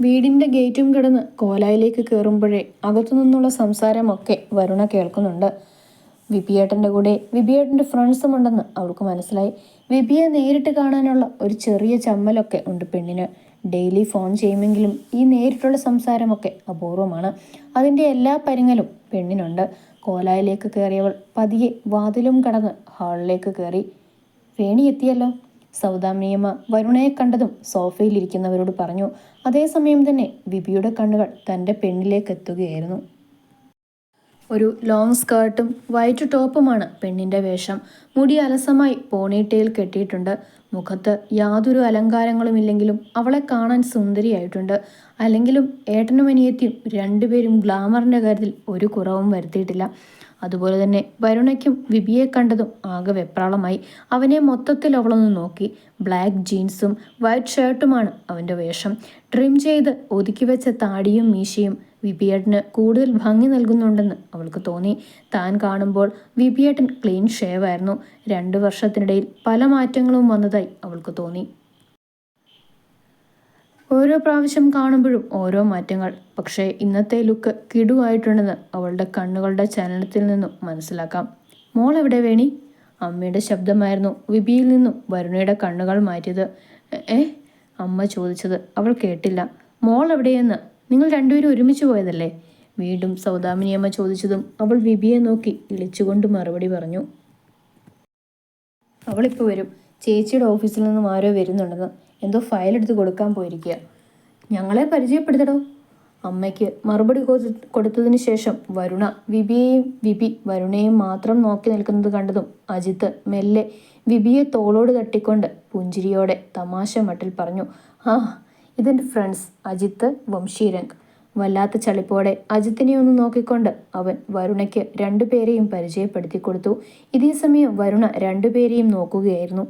വീടിന്റെ ഗേറ്റും കിടന്ന് കോലായിലേക്ക് കയറുമ്പോഴേ അകത്തു നിന്നുള്ള സംസാരമൊക്കെ വരുണ കേൾക്കുന്നുണ്ട്. വിപിയേട്ടന്റെ കൂടെ വിപിയേട്ടന്റെ ഫ്രണ്ട്സും ഉണ്ടെന്ന് അവൾക്ക് മനസ്സിലായി. വിപിയെ നേരിട്ട് കാണാനുള്ള ഒരു ചെറിയ ചമ്മലൊക്കെ ഉണ്ട് പെണ്ണിന്. ഡെയിലി ഫോൺ ചെയ്യുമെങ്കിലും ഈ നേരിട്ടുള്ള സംസാരമൊക്കെ അപൂർവമാണ്. അതിന്റെ എല്ലാ പരിങ്ങലും പെണ്ണിനുണ്ട്. കോലായിലേക്ക് കയറിയവൾ പതിയെ വാതിലും കടന്ന് ഹാളിലേക്ക് കയറി വേണി എത്തിയല്ലോ? സൗദാമിനിയമ്മ വരുണയെ കണ്ടതും സോഫയിൽ ഇരിക്കുന്നവരോട് പറഞ്ഞു അതേസമയം തന്നെ വിപിയുടെ കണ്ണുകൾ തന്റെ പെണ്ണിലേക്ക് എത്തുകയായിരുന്നു ഒരു ലോങ് സ്കേർട്ടും വൈറ്റ് ടോപ്പുമാണ് പെണ്ണിന്റെ വേഷം. മുടി അലസമായി പോണീട്ടയിൽ കെട്ടിയിട്ടുണ്ട്. മുഖത്ത് യാതൊരു അലങ്കാരങ്ങളുമില്ലെങ്കിലും അവളെ കാണാൻ സുന്ദരിയായിട്ടുണ്ട്. അല്ലെങ്കിലും ഏട്ടനും അനിയത്തിയും രണ്ടുപേരും ഗ്ലാമറിന്റെ കാര്യത്തിൽ ഒരു കുറവും വരുത്തിയിട്ടില്ല. അതുപോലെ തന്നെ വരുണയ്ക്കും വിപിയെ കണ്ടതും ആകെ വെപ്രാളമായി. അവനെ മൊത്തത്തിൽ അവളൊന്ന് നോക്കി. ബ്ലാക്ക് ജീൻസും വൈറ്റ് ഷർട്ടുമാണ് അവന്റെ വേഷം. ട്രിം ചെയ്ത് ഒതുക്കി വെച്ച താടിയും മീശയും വിപിയേട്ടന് കൂടുതൽ ഭംഗി നൽകുന്നുണ്ടെന്ന് അവൾക്ക് തോന്നി. താൻ കാണുമ്പോൾ വിപിയേട്ടൻ ക്ലീൻ ഷേവായിരുന്നു. രണ്ടു വർഷത്തിനിടയിൽ പല മാറ്റങ്ങളും വന്നതായി അവൾക്ക് തോന്നി. ഓരോ പ്രാവശ്യം കാണുമ്പോഴും ഓരോ മാറ്റങ്ങൾ. പക്ഷേ ഇന്നത്തെ ലുക്ക് കിടുവായിട്ടുണ്ടെന്ന് അവളുടെ കണ്ണുകളുടെ ചലനത്തിൽ നിന്നും മനസ്സിലാക്കാം. മോൾ എവിടെ വേണി? അമ്മയുടെ ശബ്ദമായിരുന്നു വിപിയിൽ നിന്നും വരുണയുടെ കണ്ണുകൾ മാറ്റിയത്. ഏ അമ്മ ചോദിച്ചത്. അവൾ കേട്ടില്ല. മോൾ എവിടെയെന്ന്? നിങ്ങൾ രണ്ടുപേരും ഒരുമിച്ച് പോയതല്ലേ? വീണ്ടും സൗദാമിനി അമ്മ ചോദിച്ചതും അവൾ വിപിയെ നോക്കി ഇളിച്ചുകൊണ്ട് മറുപടി പറഞ്ഞു. അവളിപ്പോൾ വരും. ചേച്ചിയുടെ ഓഫീസിൽ നിന്നും ആരോ വരുന്നുണ്ടെന്ന് എന്തോ ഫയൽ എടുത്ത് കൊടുക്കാൻ പോയിരിക്കുക ഞങ്ങളെ പരിചയപ്പെടുത്തടോ. അമ്മയ്ക്ക് മറുപടി കൊടുത്തതിന് ശേഷം വരുണ വിപിയെയും വിപി വരുണയെയും മാത്രം നോക്കി നിൽക്കുന്നത് കണ്ടതും അജിത്ത് മെല്ലെ വിപിയെ തോളോട് തട്ടിക്കൊണ്ട് പുഞ്ചിരിയോടെ തമാശ മട്ടിൽ പറഞ്ഞു ആ ഇതെന്റെ ഫ്രണ്ട്സ് അജിത്ത് വംശീരംഗ്. വല്ലാത്ത ചളിപ്പോടെ അജിത്തിനെ ഒന്ന് നോക്കിക്കൊണ്ട് അവൻ വരുണയ്ക്ക് രണ്ടുപേരെയും പരിചയപ്പെടുത്തി കൊടുത്തു. ഇതേ സമയം വരുണ രണ്ടുപേരെയും നോക്കുകയായിരുന്നു.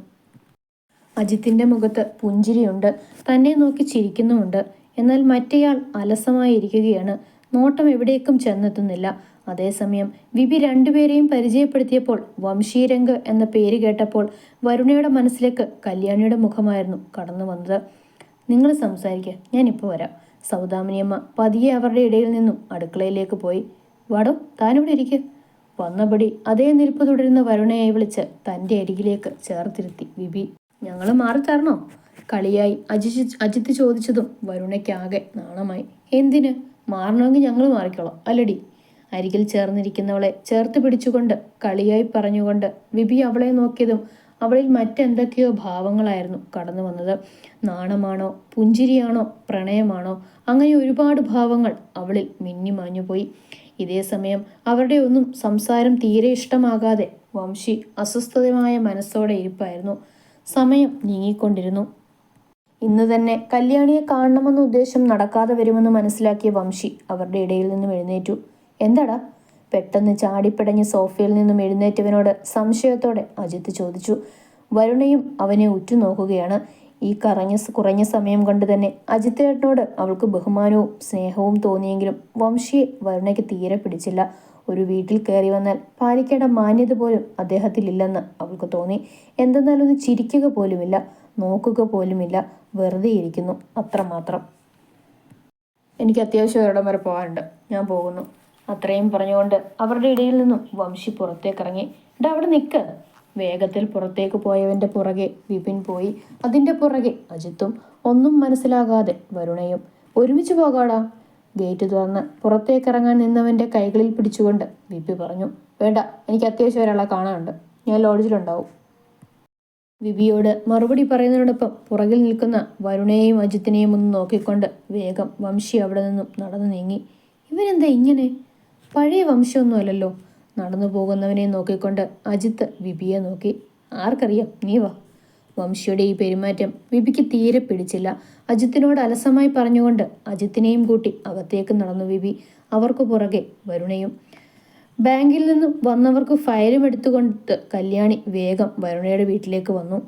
അജിത്തിന്റെ മുഖത്ത് പുഞ്ചിരിയുണ്ട്. തന്നെ നോക്കി ചിരിക്കുന്നുമുണ്ട്. എന്നാൽ മറ്റേയാൾ അലസമായി ഇരിക്കുകയാണ്. നോട്ടം എവിടേക്കും ചെന്നെത്തുന്നില്ല. അതേസമയം വിപി രണ്ടുപേരെയും പരിചയപ്പെടുത്തിയപ്പോൾ വംശീരംഗ് എന്ന പേര് കേട്ടപ്പോൾ വരുണയുടെ മനസ്സിലേക്ക് കല്യാണിയുടെ മുഖമായിരുന്നു കടന്നു വന്നത്. നിങ്ങൾ സംസാരിക്കുക ഞാനിപ്പോൾ വരാം. സൗദാമിനിയമ്മ പതിയെ അവരുടെ ഇടയിൽ നിന്നും അടുക്കളയിലേക്ക് പോയി. വടം താനിവിടെ ഇരിക്കുക വന്നപടി അതേ നിൽപ്പ് തുടരുന്ന വരുണയെ വിളിച്ച് തന്റെ അരികിലേക്ക് ചേർത്തിരുത്തി വിപി ഞങ്ങൾ മാറി തരണോ? കളിയായി. അജി അജിത്ത് ചോദിച്ചതും വരുണയ്ക്കാകെ നാണമായി. എന്തിന്? മാറണമെങ്കിൽ ഞങ്ങൾ മാറിക്കോളാം. അല്ലടി. അരികിൽ ചേർന്നിരിക്കുന്നവളെ ചേർത്ത് പിടിച്ചുകൊണ്ട് കളിയായി പറഞ്ഞുകൊണ്ട് വിപി അവളെ നോക്കിയതും അവളിൽ മറ്റെന്തൊക്കെയോ ഭാവങ്ങളായിരുന്നു കടന്നു വന്നത്. നാണമാണോ? പുഞ്ചിരിയാണോ? പ്രണയമാണോ? അങ്ങനെ ഒരുപാട് ഭാവങ്ങൾ അവളിൽ മിന്നിമാഞ്ഞുപോയി ഇതേ സമയം അവരുടെ ഒന്നും സംസാരം തീരെ ഇഷ്ടമാകാതെ വംശി അസ്വസ്ഥതമായ മനസ്സോടെ ഇരിപ്പായിരുന്നു. സമയം നീങ്ങിക്കൊണ്ടിരുന്നു. ഇന്ന് തന്നെ കല്യാണിയെ കാണണമെന്ന ഉദ്ദേശം നടക്കാതെ വരുമെന്ന് മനസ്സിലാക്കിയ വംശി അവരുടെ ഇടയിൽ നിന്നും എഴുന്നേറ്റു. എന്താടാ? പെട്ടെന്ന് ചാടിപ്പിടഞ്ഞ് സോഫയിൽ നിന്നും എഴുന്നേറ്റവനോട് സംശയത്തോടെ അജിത്ത് ചോദിച്ചു. വരുണയും അവനെ ഉറ്റുനോക്കുകയാണ്. ഈ കറഞ്ഞ കുറഞ്ഞ സമയം കൊണ്ട് തന്നെ അജിത്തേട്ടനോട് അവൾക്ക് ബഹുമാനവും സ്നേഹവും തോന്നിയെങ്കിലും വംശിയെ വരുണയ്ക്ക് തീരെ പിടിച്ചില്ല. ഒരു വീട്ടിൽ കയറി വന്നാൽ പാലിക്കേണ്ട മാന്യത പോലും അദ്ദേഹത്തിലില്ലെന്ന് അവൾക്ക് തോന്നി. എന്തെന്നാൽ ഒന്ന് ചിരിക്കുക പോലുമില്ല നോക്കുക പോലുമില്ല വെറുതെ ഇരിക്കുന്നു അത്രമാത്രം. എനിക്ക് അത്യാവശ്യം ഒരിടം വരെ പോകാനുണ്ട്. ഞാൻ പോകുന്നു. അത്രയും പറഞ്ഞുകൊണ്ട് അവരുടെ ഇടയിൽ നിന്നും വംശി പുറത്തേക്ക് ഇറങ്ങി എന്നിട്ട് അവിടെ നിൽക്ക് വേഗത്തിൽ പുറത്തേക്ക് പോയവന്റെ പുറകെ വിപിൻ പോയി. അതിന്റെ പുറകെ അജിത്തും ഒന്നും മനസ്സിലാകാതെ വരുണയും. ഒരുമിച്ച് പോകാടാ. ഗേറ്റ് തുറന്ന് പുറത്തേക്ക് ഇറങ്ങാൻ നിന്നവന്റെ കൈകളിൽ പിടിച്ചുകൊണ്ട് വിപി പറഞ്ഞു വേണ്ട എനിക്ക് അത്യാവശ്യം ഒരാളെ കാണാനുണ്ട്. ഞാൻ ലോഡ്ജിലുണ്ടാവും. വിപിയോട് മറുപടി പറയുന്നതിനോടൊപ്പം പുറകിൽ നിൽക്കുന്ന വരുണയെയും അജിത്തിനെയും ഒന്ന് നോക്കിക്കൊണ്ട് വേഗം വംശി അവിടെ നിന്നും നടന്നു നീങ്ങി. ഇവനെന്താ ഇങ്ങനെ? പഴയ വംശമൊന്നുമല്ലല്ലോ. നടന്നു പോകുന്നവനെ നോക്കിക്കൊണ്ട് അജിത്ത് വിപിയെ നോക്കി ആർക്കറിയാം നീ വാ. വംശിയുടെ ഈ പെരുമാറ്റം വിപിക്ക് തീരെ പിടിച്ചില്ല. അജിത്തിനോട് അലസമായി പറഞ്ഞുകൊണ്ട് അജിത്തിനെയും കൂട്ടി അകത്തേക്ക് നടന്നു വിപി. അവർക്ക് പുറകെ വരുണയും. ബാങ്കിൽ നിന്നും വന്നവർക്ക് ഫയലും എടുത്തുകൊണ്ട് കല്യാണി വേഗം വരുണയുടെ വീട്ടിലേക്ക് വന്നു.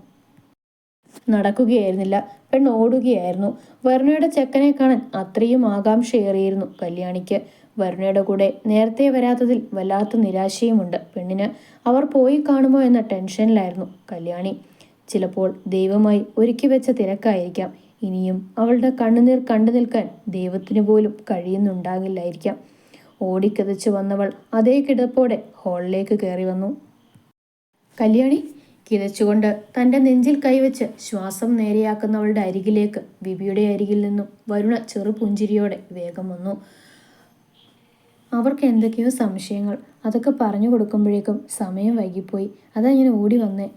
നടക്കുകയായിരുന്നില്ല. പെണ്ണ് ഓടുകയായിരുന്നു. വരുണയുടെ ചെക്കനെ കാണാൻ അത്രയും ആകാംക്ഷയേറിയിരുന്നു കല്യാണിക്ക്. വരുണയുടെ കൂടെ നേരത്തെ വരാത്തതിൽ വല്ലാത്ത നിരാശയുമുണ്ട് പെണ്ണിന്. അവർ പോയി കാണുമോ എന്ന ടെൻഷനിലായിരുന്നു കല്യാണി. ചിലപ്പോൾ ദൈവമായി ഒരുക്കി വെച്ച തിരക്കായിരിക്കാം. ഇനിയും അവളുടെ കണ്ണുനീർ കണ്ടു നിൽക്കാൻ ദൈവത്തിന് പോലും കഴിയുന്നുണ്ടാകില്ലായിരിക്കാം. ഓടിക്കതച്ചു വന്നവൾ അതേ കിടപ്പോടെ ഹാളിലേക്ക് കയറി വന്നു. കല്യാണി കിതച്ചുകൊണ്ട് തന്റെ നെഞ്ചിൽ കൈവച്ച് ശ്വാസം നേരെയാക്കുന്നവളുടെ അരികിലേക്ക് വിപിയുടെ അരികിൽ നിന്നും വരുണ ചെറുപുഞ്ചിരിയോടെ വേഗം വന്നു. അവർക്ക് എന്തൊക്കെയോ സംശയങ്ങൾ. അതൊക്കെ പറഞ്ഞു കൊടുക്കുമ്പോഴേക്കും സമയം വൈകിപ്പോയി. അതാ ഞാൻ ഓടി വന്നേ.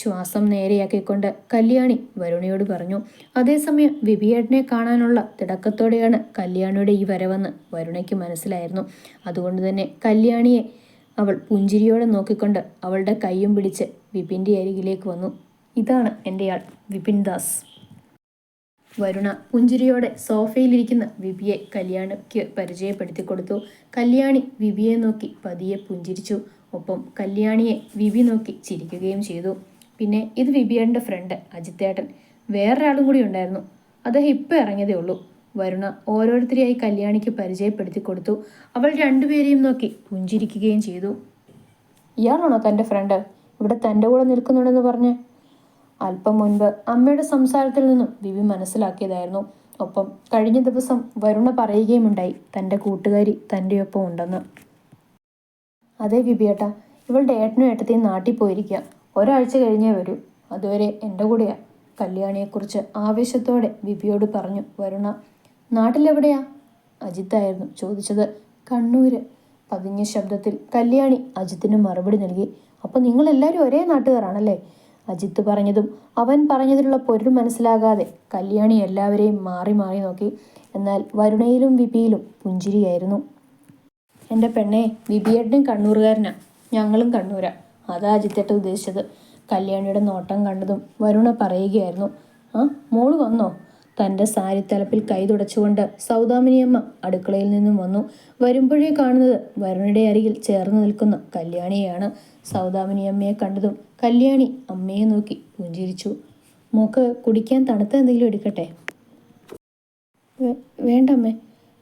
ശ്വാസം നേരെയാക്കിക്കൊണ്ട് കല്യാണി വരുണിയോട് പറഞ്ഞു അതേസമയം വിപിയേട്ടനെ കാണാനുള്ള തിടക്കത്തോടെയാണ് കല്യാണിയുടെ ഈ വരവെന്ന് വരുണയ്ക്ക് മനസ്സിലായിരുന്നു. അതുകൊണ്ട് തന്നെ കല്യാണിയെ അവൾ പുഞ്ചിരിയോടെ നോക്കിക്കൊണ്ട് അവളുടെ കൈയും പിടിച്ച് വിപിന്റെ അരികിലേക്ക് വന്നു. ഇതാണ് എന്റെ ആൾ വിപിൻ ദാസ്. വരുണ പുഞ്ചിരിയോടെ സോഫയിലിരിക്കുന്ന വിപിയെ കല്യാണിക്ക് പരിചയപ്പെടുത്തി കൊടുത്തു കല്യാണി വിപിയെ നോക്കി പതിയെ പുഞ്ചിരിച്ചു. ഒപ്പം കല്യാണിയെ വിപി നോക്കി ചിരിക്കുകയും ചെയ്തു. പിന്നെ ഇത് വിപിയേട്ടന്റെ ഫ്രണ്ട് അജിത്തേട്ടൻ. വേറൊരാളും കൂടി ഉണ്ടായിരുന്നു. അദ്ദേഹം ഇപ്പം ഇറങ്ങിയതേ ഉള്ളൂ. വരുണ ഓരോരുത്തരെയായി കല്യാണിക്ക് പരിചയപ്പെടുത്തി കൊടുത്തു. അവൾ രണ്ടുപേരെയും നോക്കി പുഞ്ചിരിക്കുകയും ചെയ്തു. ഇയാളാണോ തന്റെ ഫ്രണ്ട് ഇവിടെ തന്റെ കൂടെ നിൽക്കുന്നുണ്ടെന്ന് പറഞ്ഞ്. അല്പം മുൻപ് അമ്മയുടെ സംസാരത്തിൽ നിന്നും വിവി മനസ്സിലാക്കിയതായിരുന്നു. ഒപ്പം കഴിഞ്ഞ ദിവസം വരുണ പറയുകയുമുണ്ടായി തന്റെ കൂട്ടുകാരി തന്റെ ഒപ്പം ഉണ്ടെന്ന്. അതേ വിബിയേട്ട ഇവളുടെ ഏട്ടനും ഏട്ടത്തെയും നാട്ടിൽ പോയിരിക്കുക ഒരാഴ്ച കഴിഞ്ഞേ വരൂ. അതുവരെ എന്റെ കൂടെയാ. കല്യാണിയെക്കുറിച്ച് ആവേശത്തോടെ വിപിയോട് പറഞ്ഞു വരുണ നാട്ടിലെവിടെയാ? അജിത്തായിരുന്നു ചോദിച്ചത്. കണ്ണൂര്. പതിഞ്ഞ ശബ്ദത്തിൽ കല്യാണി അജിത്തിന് മറുപടി നൽകി അപ്പോൾ നിങ്ങളെല്ലാവരും ഒരേ നാട്ടുകാരാണല്ലേ? അജിത്ത് പറഞ്ഞതും അവൻ പറഞ്ഞതിലുള്ള പൊരുൾ മനസ്സിലാകാതെ കല്യാണി എല്ലാവരെയും മാറി മാറി നോക്കി. എന്നാൽ വരുണയിലും വിപിയിലും പുഞ്ചിരിയായിരുന്നു. എന്റെ പെണ്ണെ വിപിയേട്ടനും കണ്ണൂറുകാരനാ. ഞങ്ങളും കണ്ണൂരാ. അതാ അജിത്തേട്ട ഉദ്ദേശിച്ചത്. കല്യാണിയുടെ നോട്ടം കണ്ടതും വരുണ പറയുകയായിരുന്നു. ആ മോൾ വന്നോ? തന്റെ സാരിത്തലപ്പിൽ കൈ തുടച്ചുകൊണ്ട് സൗദാമിനിയമ്മ അടുക്കളയിൽ നിന്നും വന്നു. വരുമ്പോഴേ കാണുന്നത് വരുണയുടെ അരികിൽ ചേർന്ന് നിൽക്കുന്ന കല്യാണിയെയാണ്. സൗദാമിനിയമ്മയെ കണ്ടതും കല്യാണി അമ്മയെ നോക്കി പുഞ്ചിരിച്ചു. മോക്ക് കുടിക്കാൻ തണുത്ത എന്തെങ്കിലും എടുക്കട്ടെ? വേണ്ടമ്മേ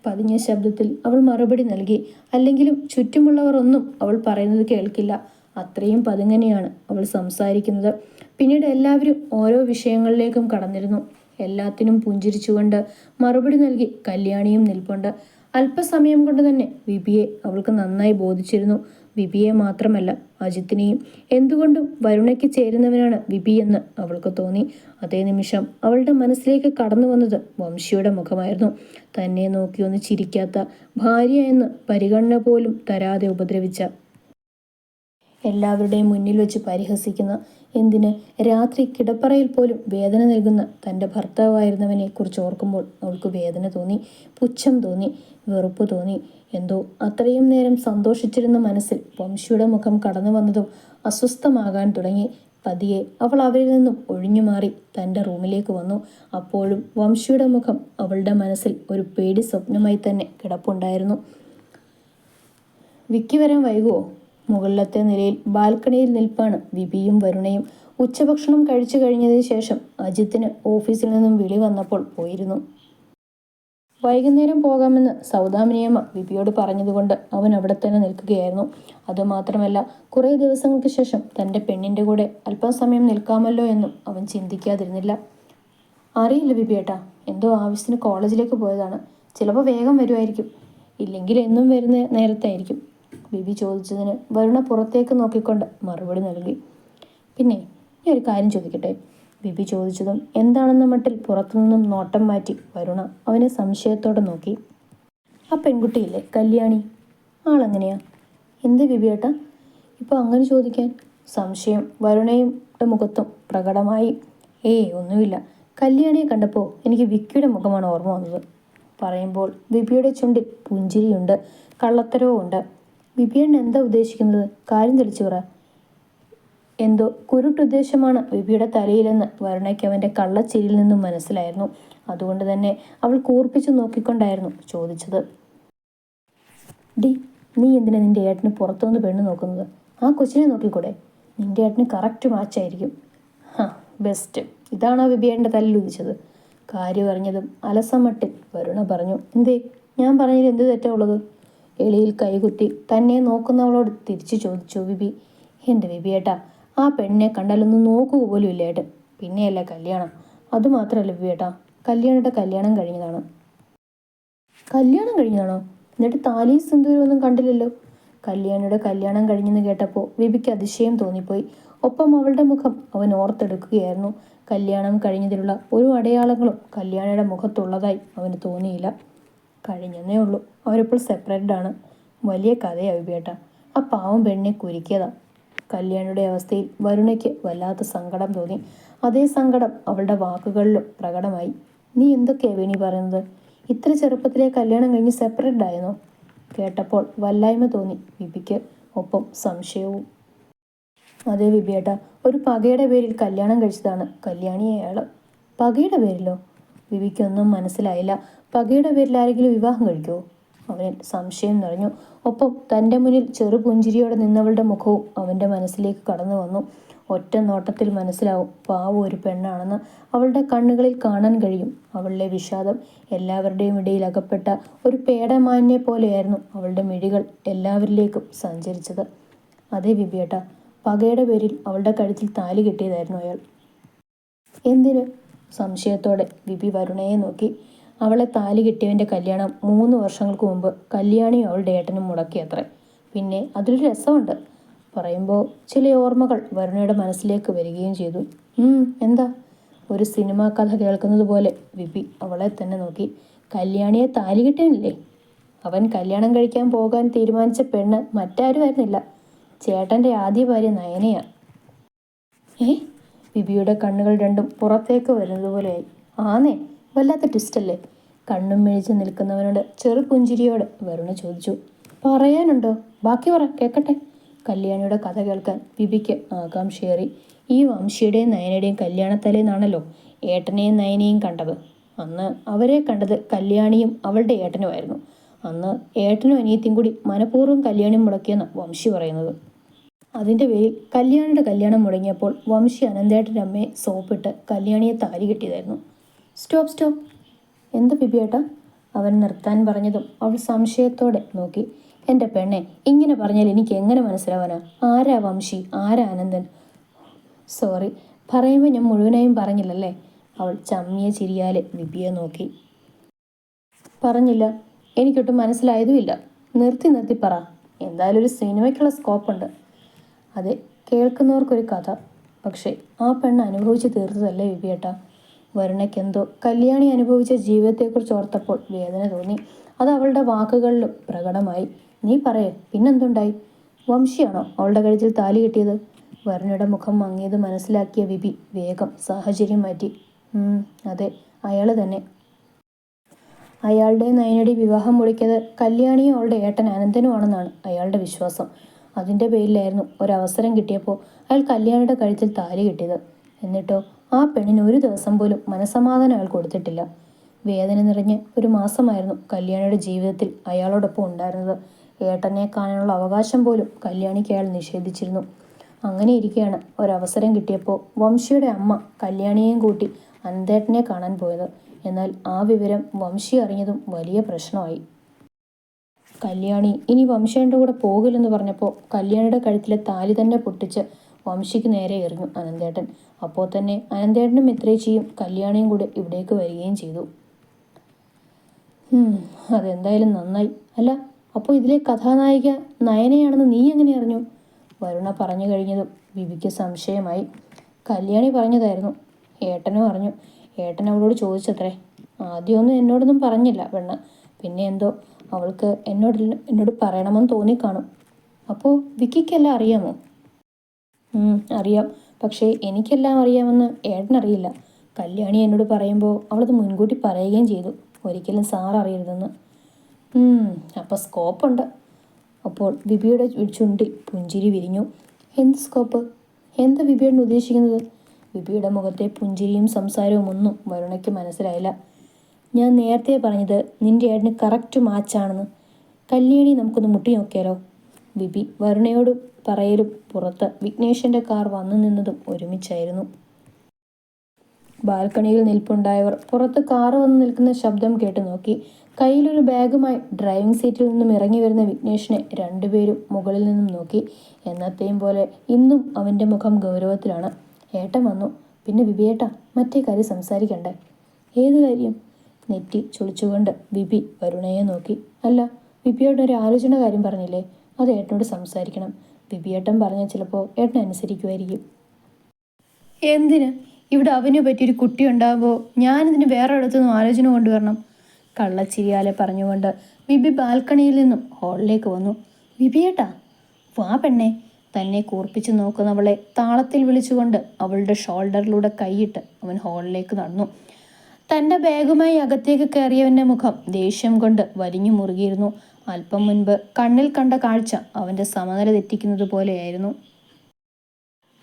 പതിഞ്ഞ ശബ്ദത്തിൽ അവൾ മറുപടി നൽകി. അല്ലെങ്കിലും ചുറ്റുമുള്ളവർ ഒന്നും അവൾ പറയുന്നത് കേൾക്കില്ല. അത്രയും പതുങ്ങനെയാണ് അവൾ സംസാരിക്കുന്നത്. പിന്നീട് എല്ലാവരും ഓരോ വിഷയങ്ങളിലേക്കും കടന്നിരുന്നു. എല്ലാത്തിനും പുഞ്ചിരിച്ചുകൊണ്ട് മറുപടി നൽകി കല്യാണിയും നിൽപ്പുണ്ട്. അല്പസമയം കൊണ്ട് തന്നെ വിപിയെ അവൾക്ക് നന്നായി ബോധിച്ചിരുന്നു. വിപിയെ മാത്രമല്ല അജിത്തിനെയും. എന്തുകൊണ്ടും വരുണയ്ക്ക് ചേരുന്നവനാണ് വിപി എന്ന് അവൾക്ക് തോന്നി. അതേ നിമിഷം അവളുടെ മനസ്സിലേക്ക് കടന്നു വന്നത് വംശിയുടെ മുഖമായിരുന്നു. തന്നെ നോക്കിയൊന്ന് ചിരിക്കാത്ത ഭാര്യ എന്ന് പരിഗണന പോലും തരാതെ ഉപദ്രവിച്ച എല്ലാവരുടെയും മുന്നിൽ വെച്ച് പരിഹസിക്കുന്ന എന്തിന് രാത്രി കിടപ്പറയിൽ പോലും വേദന നൽകുന്ന തന്റെ ഭർത്താവായിരുന്നവനെ കുറിച്ച് ഓർക്കുമ്പോൾ അവൾക്ക് വേദന തോന്നി പുച്ഛം തോന്നി വെറുപ്പ് തോന്നി. എന്തോ അത്രയും നേരം സന്തോഷിച്ചിരുന്ന മനസ്സിൽ വംശിയുടെ മുഖം കടന്നു വന്നതും അസ്വസ്ഥമാകാൻ തുടങ്ങി. പതിയെ അവൾ അവരിൽ നിന്നും ഒഴിഞ്ഞു മാറി തന്റെ റൂമിലേക്ക് വന്നു. അപ്പോഴും വംശിയുടെ മുഖം അവളുടെ മനസ്സിൽ ഒരു പേടി സ്വപ്നമായി തന്നെ കിടപ്പുണ്ടായിരുന്നു. വിക്കി വരാൻ വൈകുമോ മുകളിലത്തെ നിലയിൽ ബാൽക്കണിയിൽ നിൽപ്പാണ് വിപിയും വരുണയും. ഉച്ചഭക്ഷണം കഴിച്ചു കഴിഞ്ഞതിന് ശേഷം അജിത്തിന് ഓഫീസിൽ നിന്നും വിളി വന്നപ്പോൾ പോയിരുന്നു. വൈകുന്നേരം പോകാമെന്ന് സൗദാമിനിയമ്മ വിപിയോട് പറഞ്ഞതുകൊണ്ട് അവൻ അവിടെ തന്നെ നിൽക്കുകയായിരുന്നു. അതുമാത്രമല്ല കുറേ ദിവസങ്ങൾക്ക് ശേഷം തന്റെ പെണ്ണിന്റെ കൂടെ അല്പം സമയം നിൽക്കാമല്ലോ എന്നും അവൻ ചിന്തിക്കാതിരുന്നില്ല. അറിയില്ല ബിബിയേട്ടാ എന്തോ ആവശ്യത്തിന് കോളേജിലേക്ക് പോയതാണ്. ചിലപ്പോൾ വേഗം വരുമായിരിക്കും. ഇല്ലെങ്കിൽ എന്നും വരുന്ന നേരത്തായിരിക്കും. ബിബി ചോദിച്ചതിന് വരുണ പുറത്തേക്ക് നോക്കിക്കൊണ്ട് മറുപടി നൽകി. പിന്നെ ഞാൻ ഒരു കാര്യം ചോദിക്കട്ടെ ബിബി ചോദിച്ചതും എന്താണെന്ന മട്ടിൽ പുറത്തുനിന്നും നോട്ടം മാറ്റി വരുണ അവനെ സംശയത്തോടെ നോക്കി. ആ പെൺകുട്ടിയില്ലേ കല്യാണി? ആളെങ്ങനെയാ? എന്ത് ബിബിയേട്ടാ ഇപ്പോൾ അങ്ങനെ ചോദിക്കാൻ? സംശയം വരുണയുടെ മുഖത്തും പ്രകടമായി. ഏയ് ഒന്നുമില്ല. കല്യാണിയെ കണ്ടപ്പോൾ എനിക്ക് വിക്കിയുടെ മുഖമാണ് ഓർമ്മ വന്നത് പറയുമ്പോൾ ബിബിയുടെ ചുണ്ടിൽ പുഞ്ചിരിയുണ്ട് കള്ളത്തരവും ബിബിയൻ എന്താ ഉദ്ദേശിക്കുന്നത്? കാര്യം തെളിച്ചു പറ. എന്തോ കുരുട്ടുദ്ദേശമാണ് ബിബിയുടെ തലയിലെന്ന് വരുണയ്ക്ക് അവന്റെ കള്ളച്ചിരിയിൽ നിന്നും മനസ്സിലായിരുന്നു. അതുകൊണ്ട് തന്നെ അവൾ കൂർപ്പിച്ചു നോക്കിക്കൊണ്ടായിരുന്നു ചോദിച്ചത്. ഡി നീ എന്തിനാ നിന്റെ ഏട്ടന് പുറത്തുനിന്ന് പെണ്ണ് നോക്കുന്നത്? ആ കൊച്ചിനെ നോക്കിക്കൂടെ? നിന്റെ ഏട്ടന് കറക്റ്റ് മാച്ച് ആയിരിക്കും. ഹാ ബെസ്റ്റ് ഇതാണോ ബിബിയേട്ടന്റെ തലയിൽ ഉദിച്ചത്? കാര്യം അറിഞ്ഞതും അലസമട്ടിൽ വരുണ പറഞ്ഞു. എന്തേ ഞാൻ പറഞ്ഞതിൽ എന്ത് തെറ്റാ ഉള്ളത്? എളിയിൽ കൈകുത്തി തന്നെ നോക്കുന്നവളോട് തിരിച്ചു ചോദിച്ചു ബിബി എന്റെ ബിബിയേട്ടാ ആ പെണ്ണിനെ കണ്ടാലൊന്നും നോക്കുക പോലും ഇല്ല പിന്നെയല്ല കല്യാണം. അതുമാത്രമല്ല ബിബിയേട്ടാ കല്യാണിയുടെ കല്യാണം കഴിഞ്ഞതാണ്. കല്യാണം കഴിഞ്ഞതാണോ? എന്നിട്ട് താലി സിന്ദൂരം ഒന്നും കണ്ടില്ലല്ലോ. കല്യാണിയുടെ കല്യാണം കഴിഞ്ഞെന്ന് കേട്ടപ്പോൾ വിപിക്ക് അതിശയം തോന്നിപ്പോയി. ഒപ്പം അവളുടെ മുഖം അവൻ ഓർത്തെടുക്കുകയായിരുന്നു. കല്യാണം കഴിഞ്ഞതിലുള്ള ഒരു അടയാളങ്ങളും കല്യാണിയുടെ മുഖത്തുള്ളതായി അവന് തോന്നിയില്ല. കഴിഞ്ഞെന്നേ ഉള്ളൂ. അവരിപ്പോൾ സെപ്പറേറ്റഡ് ആണ്. വലിയ കഥയാ വിപേട്ട ആ പാവം പെണ്ണിനെ കുരുക്കിയതാ. കല്യാണിയുടെ അവസ്ഥയിൽ വരുണയ്ക്ക് വല്ലാത്ത സങ്കടം തോന്നി. അതേ സങ്കടം അവളുടെ വാക്കുകളിലും പ്രകടമായി. നീ എന്തൊക്കെയാ വേണി പറയുന്നത്? ഇത്ര ചെറുപ്പത്തിലെ കല്യാണം കഴിഞ്ഞ് സെപ്പറേറ്റ് ആയിരുന്നോ? കേട്ടപ്പോൾ വല്ലായ്മ തോന്നി വിപിക്ക് ഒപ്പം സംശയവും. അതേ വിപിയേട്ട ഒരു പകയുടെ പേരിൽ കല്യാണം കഴിച്ചതാണ് കല്യാണി അയാൾ പകയുടെ പേരിലോ? വിപിക്കൊന്നും മനസ്സിലായില്ല. പകയുടെ പേരിൽ ആരെങ്കിലും വിവാഹം കഴിക്കുമോ അവനിൽ സംശയം നിറഞ്ഞു. ഒപ്പം തന്റെ മുന്നിൽ ചെറു പുഞ്ചിരിയോടെ നിന്നവളുടെ മുഖവും അവന്റെ മനസ്സിലേക്ക് കടന്നു വന്നു. ഒറ്റ നോട്ടത്തിൽ മനസ്സിലാവും പാവ ഒരു പെണ്ണാണെന്ന്. അവളുടെ കണ്ണുകളിൽ കാണാൻ കഴിയും. അവളുടെ വിഷാദം എല്ലാവരുടെയും ഇടയിൽ അകപ്പെട്ട ഒരു പേടമാന്യെ പോലെയായിരുന്നു അവളുടെ മിഴികൾ എല്ലാവരിലേക്കും സഞ്ചരിച്ചത്. അതേ വിബിയേട്ട പകയുടെ പേരിൽ അവളുടെ കഴുത്തിൽ താലി കിട്ടിയതായിരുന്നു അയാൾ. എന്തിന്? സംശയത്തോടെ വിപി വരുണയെ നോക്കി. അവളെ താലി കിട്ടിയവന്റെ കല്യാണം മൂന്ന് വർഷങ്ങൾക്ക് മുമ്പ് കല്യാണിയും അവളുടെ ഏട്ടനും മുടക്കിയത്രേ. പിന്നെ അതിലൊരു രസമുണ്ട്. പറയുമ്പോൾ ചില ഓർമ്മകൾ വരുണയുടെ മനസ്സിലേക്ക് വരികയും ചെയ്തു. "ഉം, എന്താ? ഒരു സിനിമാ കഥ കേൾക്കുന്നത് പോലെ വിപി അവളെ തന്നെ നോക്കി. കല്യാണിയെ താലി കെട്ടിയനില്ലേ അവൻ കല്യാണം കഴിക്കാൻ പോകാൻ തീരുമാനിച്ച പെണ്ണ് മറ്റാരുമായിരുന്നില്ല. ചേട്ടന്റെ ആദ്യ ഭാര്യ നയനയാണ് ഏ? ബിബിയുടെ കണ്ണുകൾ രണ്ടും പുറത്തേക്ക് വരുന്നത് പോലെയായി ആന്നേ വല്ലാത്ത ട്വിസ്റ്റല്ലേ കണ്ണും മിഴിച്ച് നിൽക്കുന്നവനോട് ചെറു പുഞ്ചിരിയോട് വരുണ ചോദിച്ചു. പറയാനുണ്ടോ? ബാക്കി പറ കേൾക്കട്ടെ കല്യാണിയുടെ കഥ കേൾക്കാൻ ബിബിക്ക് ആകാംക്ഷയേറി. ഈ വംശിയുടെയും നയനയുടെയും കല്യാണത്തലേന്നാണല്ലോ ഏട്ടനെയും നയനെയും കണ്ടത്. അന്ന് അവരെ കണ്ടത് കല്യാണിയും അവളുടെ ഏട്ടനുമായിരുന്നു. അന്ന് ഏട്ടനും അനിയത്തിയും കൂടി മനഃപൂർവം കല്യാണി മുടക്കിയെന്ന് വംശി പറയുന്നത്. അതിന്റെ പേരിൽ കല്യാണിയുടെ കല്യാണം മുടങ്ങിയപ്പോൾ വംശി അനന്തേട്ടന്റെ അമ്മയെ സോപ്പിട്ട് കല്യാണിയെ താരി കെട്ടിയതായിരുന്നു. Stop stop. എന്താ ബിബിയേട്ടാ അവൻ നിർത്താൻ പറഞ്ഞതും അവൾ സംശയത്തോടെ നോക്കി. എന്റെ പെണ്ണെ ഇങ്ങനെ പറഞ്ഞാൽ എനിക്ക് എങ്ങനെ മനസ്സിലാവാനാ? ആരാ വംശി? ആരാ അനന്തൻ? സോറി പറയുമ്പോൾ ഞാൻ മുഴുവനായും പറഞ്ഞില്ലല്ലേ? അവൾ ചമ്മിയ ചിരിയാലെ ബിബിയെ നോക്കി. പറഞ്ഞില്ല. എനിക്കൊട്ടും മനസ്സിലായതുമില്ല. നിർത്തി നിർത്തി പറ. എന്തായാലും ഒരു സിനിമയ്ക്കുള്ള സ്കോപ്പുണ്ട് അതെ കേൾക്കുന്നവർക്കൊരു കഥ. പക്ഷേ ആ പെണ്ണ് അനുഭവിച്ച് തീർത്തതല്ലേ വിപിയേട്ട വരുണയ്ക്കെന്തോ കല്യാണി അനുഭവിച്ച ജീവിതത്തെക്കുറിച്ച് ഓർത്തപ്പോൾ വേദന തോന്നി. അത് അവളുടെ വാക്കുകളിലും പ്രകടമായി. നീ പറയേ പിന്നെന്തുണ്ടായി? വംശിയാണോ അവളുടെ കഴുത്തിൽ താലി കിട്ടിയത്? വരുണയുടെ മുഖം മങ്ങിയത് മനസ്സിലാക്കിയ വിപി വേഗം സാഹചര്യം മാറ്റി. അതെ അയാൾ തന്നെ. അയാളുടെ നയനടി വിവാഹം മുടിക്കത് കല്യാണിയും അവളുടെ ഏട്ടൻ അനന്തനുമാണെന്നാണ് അയാളുടെ വിശ്വാസം. അതിന്റെ പേരിലായിരുന്നു ഒരവസരം കിട്ടിയപ്പോൾ അയാൾ കല്യാണിയുടെ കഴുത്തിൽ താലി കിട്ടിയത്. എന്നിട്ടോ ആ പെണ്ണിന് ഒരു ദിവസം പോലും മനസമാധാനം അയാൾ കൊടുത്തിട്ടില്ല. വേദന നിറഞ്ഞ് ഒരു മാസമായിരുന്നു കല്യാണിയുടെ ജീവിതത്തിൽ അയാളോടൊപ്പം ഉണ്ടായിരുന്നത്. ഏട്ടനെ കാണാനുള്ള അവകാശം പോലും കല്യാണിക്ക് അയാൾ നിഷേധിച്ചിരുന്നു. അങ്ങനെ ഇരിക്കെയാണ് ഒരവസരം കിട്ടിയപ്പോൾ വംശിയുടെ അമ്മ കല്യാണിയെയും കൂട്ടി അന്തേട്ടനെ കാണാൻ പോയത്. എന്നാൽ ആ വിവരം വംശി അറിഞ്ഞതും വലിയ പ്രശ്നമായി. കല്യാണി ഇനി വംശയുടെ കൂടെ പോകില്ലെന്ന് പറഞ്ഞപ്പോൾ കല്യാണിയുടെ കഴുത്തിലെ താലി തന്നെ പൊട്ടിച്ച് വംശിക്ക് നേരെ എറിഞ്ഞു അനന്തേട്ടൻ. അപ്പോൾ തന്നെ അനന്തേട്ടനും മിത്രേച്ചിയും കല്യാണിയും കൂടെ ഇവിടേക്ക് വരികയും ചെയ്തു. അതെന്തായാലും നന്നായി. അല്ല അപ്പോൾ ഇതിലെ കഥാനായിക നയനയാണെന്ന് നീ എങ്ങനെ അറിഞ്ഞു? വരുണ പറഞ്ഞു കഴിഞ്ഞതും ബിബിക്ക് സംശയമായി. കല്യാണി പറഞ്ഞതായിരുന്നു. ഏട്ടനും അറിഞ്ഞു. ഏട്ടൻ അവളോട് ചോദിച്ചത്രേ ആദ്യമൊന്നും എന്നോടൊന്നും പറഞ്ഞില്ല പെണ്ണ് പിന്നെ എന്തോ അവൾക്ക് എന്നോട് എന്നോട് പറയണമെന്ന് തോന്നിക്കാണും അപ്പോൾ വിക്കിക്കെല്ലാം അറിയാമോ? അറിയാം. പക്ഷേ എനിക്കെല്ലാം അറിയാമെന്ന് ഏട്ടനറിയില്ല കല്യാണി എന്നോട് പറയുമ്പോൾ അവളത് മുൻകൂട്ടി പറയുകയും ചെയ്തു. ഒരിക്കലും സാർ അറിയരുതെന്ന്. അപ്പോൾ സ്കോപ്പുണ്ട്. അപ്പോൾ വിബിയുടെ ചുണ്ടിൽ പുഞ്ചിരി വിരിഞ്ഞു. എന്ത് സ്കോപ്പ്? എന്താ വിബിയോട് ഉദ്ദേശിക്കുന്നത്? വിബിയുടെ മുഖത്തെ പുഞ്ചിരിയും സംസാരവും ഒന്നും വരുണയ്ക്ക് മനസ്സിലായില്ല. ഞാൻ നേരത്തെ പറഞ്ഞത് നിന്റെ ഏട്ടന് കറക്റ്റ് മാച്ചാണെന്ന് കല്യാണി നമുക്കൊന്ന് മുട്ടി നോക്കിയാലോ? വിബി വരുണയോട് പറയലും പുറത്ത് വിഘ്നേഷിന്റെ കാർ വന്നു നിന്നതും ഒരുമിച്ചായിരുന്നു. ബാൽക്കണിയിൽ നിൽപ്പുണ്ടായവർ പുറത്ത് കാർ വന്ന് നിൽക്കുന്ന ശബ്ദം കേട്ട് നോക്കി. കയ്യിലൊരു ബാഗുമായി ഡ്രൈവിംഗ് സീറ്റിൽ നിന്നും ഇറങ്ങി വരുന്ന വിഘ്നേഷിനെ രണ്ടുപേരും മുകളിൽ നിന്നും നോക്കി. എന്നത്തെയും പോലെ ഇന്നും അവന്റെ മുഖം ഗൗരവത്തിലാണ്. ഏട്ടൻ വന്നു. പിന്നെ വിബിയേട്ട മറ്റേ കാര്യം സംസാരിക്കണ്ടേ? ഏത് കാര്യം? നെറ്റി ചൊളിച്ചുകൊണ്ട് ബിബി വരുണയെ നോക്കി. അല്ല ബിബിയോട് ഒരു ആലോചന കാര്യം പറഞ്ഞില്ലേ? അത് ഏട്ടനോട് സംസാരിക്കണം. ബിബിയേട്ടൻ പറഞ്ഞാൽ ചിലപ്പോൾ ഏട്ടൻ അനുസരിക്കുമായിരിക്കും. എന്തിന്? ഇവിടെ അവന് പറ്റിയൊരു കുട്ടി ഉണ്ടാകുമ്പോൾ ഞാനിതിന് വേറെ ഇടത്തുനിന്നും ആലോചന കൊണ്ടുവരണം. കള്ളച്ചിരിയാലെ പറഞ്ഞുകൊണ്ട് ബിബി ബാൽക്കണിയിൽ നിന്നും ഹാളിലേക്ക് വന്നു. ബിബിയേട്ടാ വാ പെണ്ണെ. തന്നെ കൂർപ്പിച്ച് നോക്കുന്നവളെ താളത്തിൽ വിളിച്ചുകൊണ്ട് അവളുടെ ഷോൾഡറിലൂടെ കൈയിട്ട് അവൻ ഹാളിലേക്ക് നടന്നു. തന്റെ ബാഗുമായി അകത്തേക്ക് കയറിയവന്റെ മുഖം ദേഷ്യം കൊണ്ട് വലിഞ്ഞു മുറുകിയിരുന്നു. അല്പം മുൻപ് കണ്ണിൽ കണ്ട കാഴ്ച അവന്റെ സമനില തെറ്റിക്കുന്നത് പോലെയായിരുന്നു.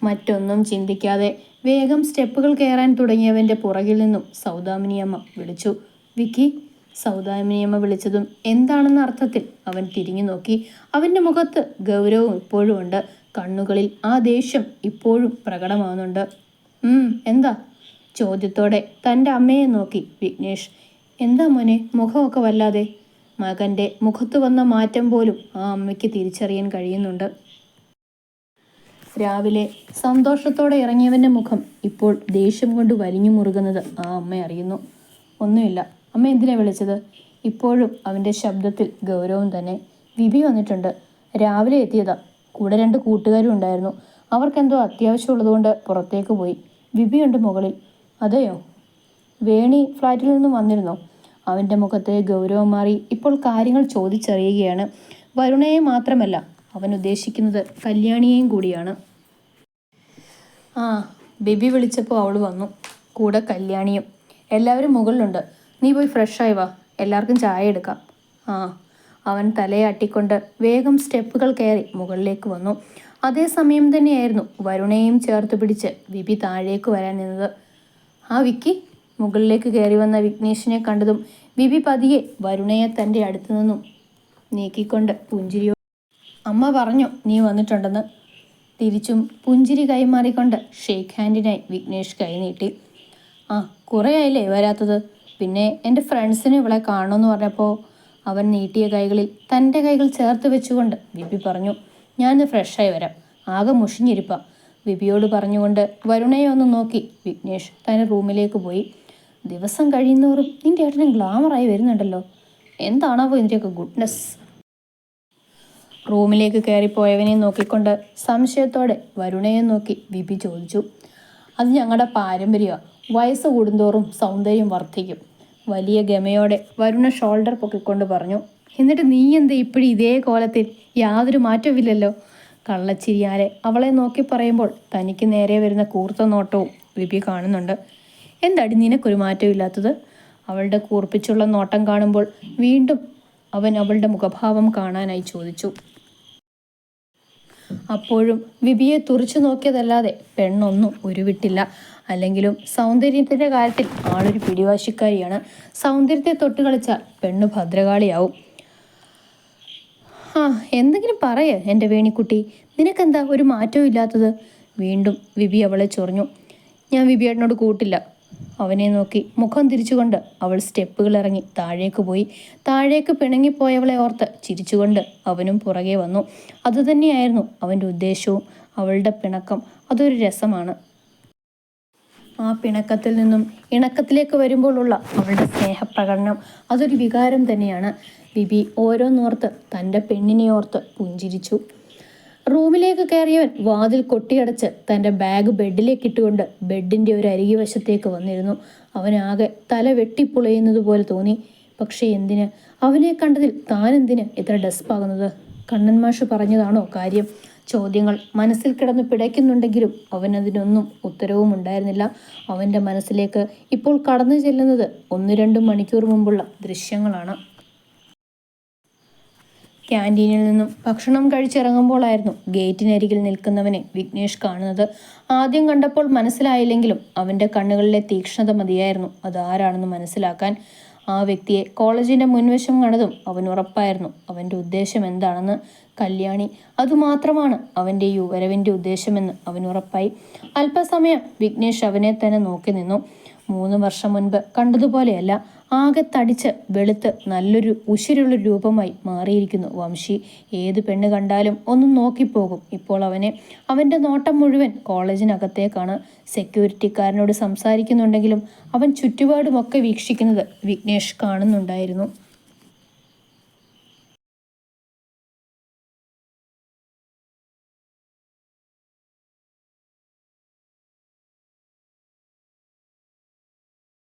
മറ്റൊന്നും ചിന്തിക്കാതെ വേഗം സ്റ്റെപ്പുകൾ കയറാൻ തുടങ്ങിയവന്റെ പുറകിൽ നിന്നും സൗദാമിനിയമ്മ വിളിച്ചു. വിക്കി സൗദാമിനിയമ്മ വിളിച്ചതും എന്താണെന്ന അർത്ഥത്തിൽ അവൻ തിരിഞ്ഞു നോക്കി. അവന്റെ മുഖത്ത് ഗൗരവം ഇപ്പോഴും ഉണ്ട്. കണ്ണുകളിൽ ആ ദേഷ്യം ഇപ്പോഴും പ്രകടമാവുന്നുണ്ട്. എന്താ? ചോദ്യത്തോടെ തന്റെ അമ്മയെ നോക്കി വിഘ്നേഷ്. എന്താ മോനെ മുഖമൊക്കെ വല്ലാതെ? മകന്റെ മുഖത്ത് വന്ന മാറ്റം പോലും ആ അമ്മയ്ക്ക് തിരിച്ചറിയാൻ കഴിയുന്നുണ്ട്. രാവിലെ സന്തോഷത്തോടെ ഇറങ്ങിയവന്റെ മുഖം ഇപ്പോൾ ദേഷ്യം കൊണ്ട് വലിഞ്ഞു മുറുകുന്നത് ആ അമ്മ അറിയുന്നു. ഒന്നുമില്ല. അമ്മ എന്തിനാ വിളിച്ചത്? ഇപ്പോഴും അവന്റെ ശബ്ദത്തിൽ ഗൗരവം തന്നെ. വിബി വന്നിട്ടുണ്ട്. രാവിലെ എത്തിയതാ. കൂടെ രണ്ട് കൂട്ടുകാരും ഉണ്ടായിരുന്നു. അവർക്കെന്തോ അത്യാവശ്യമുള്ളതുകൊണ്ട് പുറത്തേക്ക് പോയി. വിപിയുണ്ട് മുകളിൽ. അതെയോ? വേണി ഫ്ലാറ്റിൽ നിന്നും വന്നിരുന്നോ. അവന്റെ മുഖത്തെ ഗൗരവം മാറി ഇപ്പോൾ കാര്യങ്ങൾ ചോദിച്ചറിയുകയാണ്. വരുണയെ മാത്രമല്ല അവൻ ഉദ്ദേശിക്കുന്നത് കല്യാണിയെയും കൂടിയാണ്. ആ ബേബി വിളിച്ചപ്പോൾ അവൾ വന്നു. കൂടെ കല്യാണിയും. എല്ലാവരും മുകളിലുണ്ട്. നീ പോയി ഫ്രഷായി വാ. എല്ലാവർക്കും ചായ എടുക്കാം. ആ അവൻ തലയാട്ടിക്കൊണ്ട് വേഗം സ്റ്റെപ്പുകൾ കയറി മുകളിലേക്ക് വന്നു. അതേസമയം തന്നെയായിരുന്നു വരുണയെയും ചേർത്ത് പിടിച്ച് വിപി താഴേക്ക് വരാൻ നിന്നത്. ആ വിക്കി മുകളിലേക്ക് കയറി വന്ന വിഘ്നേഷിനെ കണ്ടതും വിപി പതിയെ വരുണയെ തന്റെ അടുത്തു നിന്നും നീക്കിക്കൊണ്ട് പുഞ്ചിരിയോ അമ്മ പറഞ്ഞു നീ വന്നിട്ടുണ്ടെന്ന്. തിരിച്ചും പുഞ്ചിരി കൈമാറിക്കൊണ്ട് ഷേക്ക് ഹാൻഡിനായി വിഘ്നേഷ് കൈനീട്ടി ആ കുറേ ആയില്ലേ വരാത്തത്. പിന്നെ എന്റെ ഫ്രണ്ട്സിനെ ഇവിടെ കാണുമെന്ന് പറഞ്ഞപ്പോൾ അവൻ നീട്ടിയ കൈകളിൽ തന്റെ കൈകൾ ചേർത്ത് വെച്ചുകൊണ്ട് വിപി പറഞ്ഞു ഞാനിന്ന് ഫ്രഷായി വരാം. ആകെ മുഷിഞ്ഞിരിപ്പ. വിപിയോട് പറഞ്ഞുകൊണ്ട് വരുണയെ ഒന്ന് നോക്കി. വിഘ്നേഷ് തന്റെ റൂമിലേക്ക് പോയി. ദിവസം കഴിയുന്നവരും നിന്റെ ഏട്ടനും ഗ്ലാമറായി വരുന്നുണ്ടല്ലോ. എന്താണാവോ ഇതിന്റെയൊക്കെ ഗുഡ്നെസ് റൂമിലേക്ക് കയറിപ്പോയവനെ നോക്കിക്കൊണ്ട് സംശയത്തോടെ വരുണയെ നോക്കി വിപി ചോദിച്ചു. അത് ഞങ്ങളുടെ പാരമ്പര്യമാണ് വയസ്സ് കൂടുന്തോറും സൗന്ദര്യം വർദ്ധിക്കും. വലിയ ഗമയോടെ വരുണ ഷോൾഡർ പൊക്കിക്കൊണ്ട് പറഞ്ഞു. എന്നിട്ട് നീ എന്താ ഇപ്പോഴും ഇതേ കോലത്തിൽ യാതൊരു മാറ്റവുമില്ലല്ലോ? കള്ളച്ചിരിയാലെ അവളെ നോക്കി പറയുമ്പോൾ തനിക്ക് നേരെ വരുന്ന കൂർത്ത നോട്ടവും വിപി കാണുന്നുണ്ട്. എന്താടി നിനക്കൊരു മാറ്റമില്ലാത്തത് അവളുടെ കൂർപ്പിച്ചുള്ള നോട്ടം കാണുമ്പോൾ വീണ്ടും അവൻ അവളുടെ മുഖഭാവം കാണാനായി ചോദിച്ചു. അപ്പോഴും വിപിയെ തുറച്ചു നോക്കിയതല്ലാതെ പെണ്ണൊന്നും ഉരുവിട്ടില്ല. അല്ലെങ്കിലും സൗന്ദര്യത്തിന്റെ കാര്യത്തിൽ ആളൊരു പിടിവാശിക്കാരിയാണ്. സൗന്ദര്യത്തെ തൊട്ട് കളിച്ചാൽ പെണ്ണ് ഭദ്രകാളിയാവും. എന്തെങ്കിലും പറയ എന്റെ വേണിക്കുട്ടി. നിനക്കെന്താ ഒരു മാറ്റവും ഇല്ലാത്തത്? വീണ്ടും വിബി അവളെ ചൊറിഞ്ഞു. ഞാൻ വിബിയേട്ടനോട് കൂട്ടില്ല. അവനെ നോക്കി മുഖം തിരിച്ചുകൊണ്ട് അവൾ സ്റ്റെപ്പുകൾ ഇറങ്ങി താഴേക്ക് പോയി. താഴേക്ക് പിണങ്ങിപ്പോയവളെ ഓർത്ത് ചിരിച്ചുകൊണ്ട് അവനും പുറകെ വന്നു. അതുതന്നെയായിരുന്നു അവന്റെ ഉദ്ദേശവും. അവളുടെ പിണക്കം അതൊരു രസമാണ്. ആ പിണക്കത്തിൽ നിന്നും ഇണക്കത്തിലേക്ക് വരുമ്പോഴുള്ള അവളുടെ സ്നേഹപ്രകടനം. അതൊരു വികാരം തന്നെയാണ്. ബിബി ഓരോന്നോർത്ത് തന്റെ പെണ്ണിനെ ഓർത്ത് പുഞ്ചിരിച്ചു. റൂമിലേക്ക് കയറിയവൻ വാതിൽ കൊട്ടിയടച്ച് തന്റെ ബാഗ് ബെഡിലേക്ക് ഇട്ടുകൊണ്ട് ബെഡിന്റെ ഒരു അരികി വശത്തേക്ക് വന്നിരുന്നു അവനാകെ തല വെട്ടിപ്പുളയുന്നത് പോലെ തോന്നി. പക്ഷേ എന്തിന്? അവനെ കണ്ടതിൽ താനെന്തിന് ഇത്ര ഡെസ്പാകുന്നത്? കണ്ണൻ മാഷ് പറഞ്ഞതാണോ കാര്യം? ചോദ്യങ്ങൾ മനസ്സിൽ കിടന്ന് പിടയ്ക്കുന്നുണ്ടെങ്കിലും അവനതിനൊന്നും ഉത്തരവും ഉണ്ടായിരുന്നില്ല. അവന്റെ മനസ്സിലേക്ക് ഇപ്പോൾ കടന്നു ചെല്ലുന്നത് ഒന്ന് രണ്ട് മണിക്കൂർ മുമ്പുള്ള ദൃശ്യങ്ങളാണ്. ക്യാന്റീനിൽ നിന്നും ഭക്ഷണം കഴിച്ചിറങ്ങുമ്പോഴായിരുന്നു ഗേറ്റിനരികിൽ നിൽക്കുന്നവനെ വിഘ്നേഷ് കാണുന്നത്. ആദ്യം കണ്ടപ്പോൾ മനസ്സിലായില്ലെങ്കിലും അവന്റെ കണ്ണുകളിലെ തീക്ഷ്ണത മതിയായിരുന്നു. അതാരാണെന്ന് മനസ്സിലാക്കാൻ ആ വ്യക്തിയെ കോളേജിന്റെ മുൻവശം കണ്ടതും അവൻ ഉറപ്പായിരുന്നു. അവന്റെ ഉദ്ദേശം എന്താണെന്ന് കല്യാണി. അതുമാത്രമാണ് അവന്റെ ഈ വരവിന്റെ ഉദ്ദേശമെന്ന് അവൻ ഉറപ്പായി. അല്പസമയം വിഘ്നേഷ് അവനെ തന്നെ നോക്കി നിന്നു. മൂന്ന് വർഷം മുൻപ് കണ്ടതുപോലെയല്ല ആകെ തടിച്ച് വെളുത്ത് നല്ലൊരു ഉശിരുള്ള രൂപമായി മാറിയിരിക്കുന്നു വംശി. ഏത് പെണ്ണ് കണ്ടാലും ഒന്നും നോക്കിപ്പോകും ഇപ്പോൾ അവനെ. അവന്റെ നോട്ടം മുഴുവൻ കോളേജിനകത്തേക്കാണ്. സെക്യൂരിറ്റിക്കാരനോട് സംസാരിക്കുന്നുണ്ടെങ്കിലും അവൻ ചുറ്റുപാടുമൊക്കെ വീക്ഷിക്കുന്നത് വിഘ്നേഷ് കാണുന്നുണ്ടായിരുന്നു.